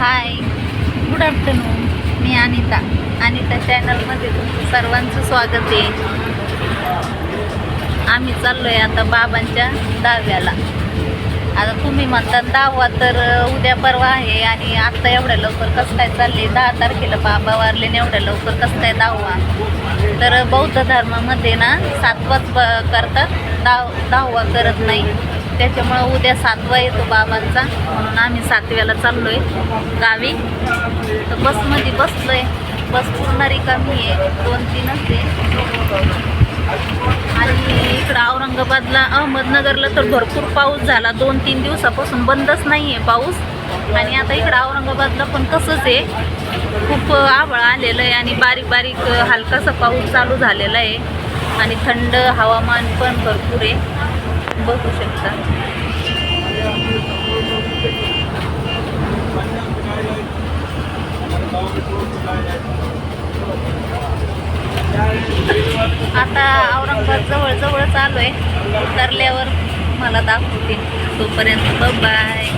हाय good afternoon मी अनिता. अनिता चॅनलमध्ये तुमचं सर्वांचं स्वागत आहे. आम्ही चाललो आहे आता बाबांच्या दहाव्याला आता तुम्ही म्हणता दहावा तर उद्या परवा आहे आणि आत्ता एवढ्या लवकर कसं काय चालले दहा तारखेला बाबा वारले एवढ्या लवकर कसं काय दहावा तर बौद्ध धर्मामध्ये ना सातवाच ब करतात दहा दहावा करत नाही. त्याच्यामुळं उद्या सातवा येतो बाबांचा. म्हणून आम्ही सातव्याला चाललो आहे गावी. तर बसमध्ये बसलो आहे बस पूर्ण रिकामी आहे. दोन तीनच आहे आणि इकडं औरंगाबादला अहमदनगरला तर भरपूर पाऊस झाला. दोन तीन दिवसापासून बंदच नाही आहे पाऊस. आणि आता इकडं औरंगाबादला पण तसंच आहे. खूप आभाळ आलेलं आहे आणि बारीक बारीक हलकासा पाऊस चालू झालेला आहे. आणि थंड हवामान पण भरपूर आहे. बघू शकता. आता औरंगाबाद जवळ जवळच आलो आहे. उतरल्यावर मला दाखवतील तोपर्यंत बाय